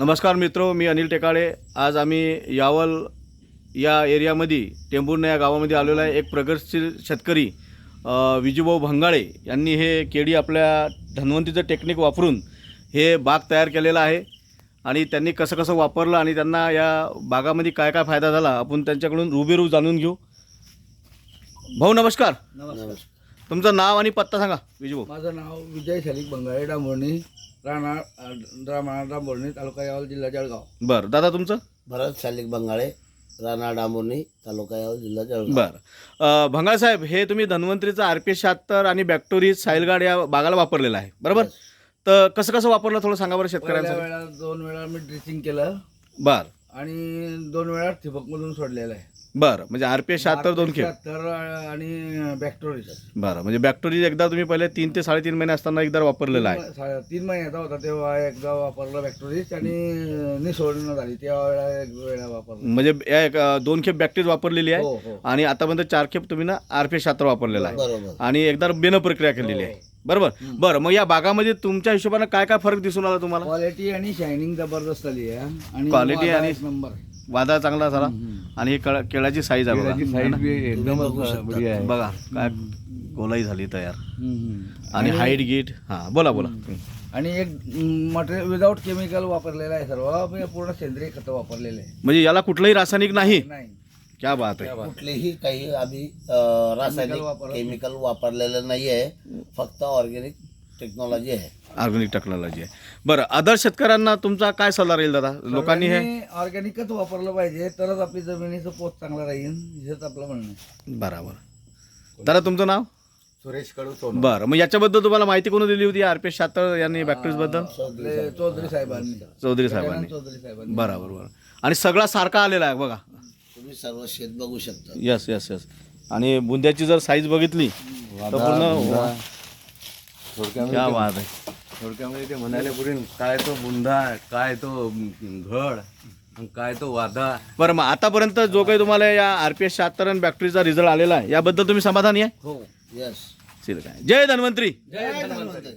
नमस्कार मित्र मी अनिल टेकाळे. आज आम्ही यावल या एरियामध्ये टेंभुर्णा या गावामध्ये आलेला आहे. एक प्रगतशील शेतकरी विजूभाऊ भंगाळे यांनी हे केळी आपल्या धन्वंतीचं टेक्निक वापरून हे बाग तयार केलेला आहे. आणि त्यांनी कसं कसं वापरलं आणि त्यांना या बागामध्ये काय काय फायदा झाला आपण त्यांच्याकडून रुबेरू जाणून घेऊ. भाऊ नमस्कार. नमस्कार. तुमचं नाव आणि पत्ता सांगा विजूभाऊ माझं नाव विजय शालिक बंगाळे डांबोर्णी राणा राणा डांबोर्णी तालुका यावल जिल्हा जळगाव. बरं दादा तुमचं? भरत शालिक बंगाळे राणा डांबोर्णी तालुका यावल जिल्हा जळगाव. बरं. भंगाळ साहेब हे तुम्ही धन्वंतरीचं आर पी शहात्तर आणि बॅक्टोरीज सायलगार्ड या बागाला वापरलेलं आहे बरोबर? तर कसं कसं वापरलं थोडं सांगा बरं पहिल्या शेतकऱ्यांसाठी. वेळा दोन वेळा मी ड्रेसिंग केलं. बरं. आणि दोन वेळा ठिबकमधून सोडलेलं आहे. बरं म्हणजे आर पी शहात्तर दोन खेळ. तर आणि बॅक्टोरीचा बरं म्हणजे बॅक्टोरीज एकदा तुम्ही पहिले तीन ते साडेतीन महिने असताना एकदा वापरलेलं आहे. तीन महिन्याचा होता तेव्हा एकदा वापरलं बॅक्टोरीज आणि निसोडणं झाली तेव्हा वेळा एक वेळा वापरलं. म्हणजे या एक, अ, दोन खेप बॅक्टेरिया वापरलेली हो आहे हो आणि आतापर्यंत चार खेप तुम्ही ना आर पी शहात्तर वापरलेला आहे. बरोबर. आणि एकदा बेन प्रक्रिया केलेली आहे. बरोबर? बरं मग या बागामध्ये तुमच्या हिशोबानं काय काय फरक दिसून आला तुम्हाला? क्वालिटी आणि शायनिंग जबरदस्त आली आहे. आणि Quality आणि- एक नंबर. वादा चांगला झाला. आणि हे कळ- केळाची साईज आहे बघा. बघा काय गोलाई झाली तयार. आणि हाईट गीट हा बोला बोला. आणि एक मटेरियल विदाऊट केमिकल वापरलेलं आहे सर्व. मी पूर्ण सेंद्रिय खतं वापरलेले आहे. म्हणजे याला कुठलंही रासायनिक नाही? नाही. क्या बात आहे. कुठलीही काही आम्ही अं, रासायनिक. केमिकल वापरलेलं नाही आहे फक्त ऑर्गॅनिक टेक्नॉलॉजी आहे. ऑर्गॅनिक टेक्नॉलॉजी आहे. बरं अदर शेतकऱ्यांना तुमचा काय सल्ला राहील दादा? लोकांनी हे ऑर्गॅनिकच वापरलं पाहिजे तरच आपली जमिनीचं पोत चांगला राहील हेच आपलं म्हणणं आहे. बरोबर. दादा तुमचं नाव? सुरेश कडू बरं मग याच्याबद्दल तुम्हाला माहिती कोणी दिली होती? आर पी शहात्तर यांनी बद्दल? आपले चौधरी साहेबांनी. चौधरी साहेबांनी. चौधरी साहेबांनी. बरोबर बरोबर. आणि सगळा सारखा आलेला आहे बघा. तुम्ही सर्व शेत बघू शकता. यस यस यस आणि बुंद्याची जर साईज बघितली तर पूर्ण क्या बात आहे. थोडक्यामध्ये ते म्हणाले पुढे काय तो बुंदा काय तो घड आणि काय तो वादा? बरं मग आतापर्यंत जो काही तुम्हाला या आर पी एस शहात्तर आणि बॅक्टरीचा रिझल्ट आलेला आहे याबद्दल तुम्ही समाधानी आहे? हो यस ठीक आहे. जय धन्वंतरी. जय धन्वंतरी.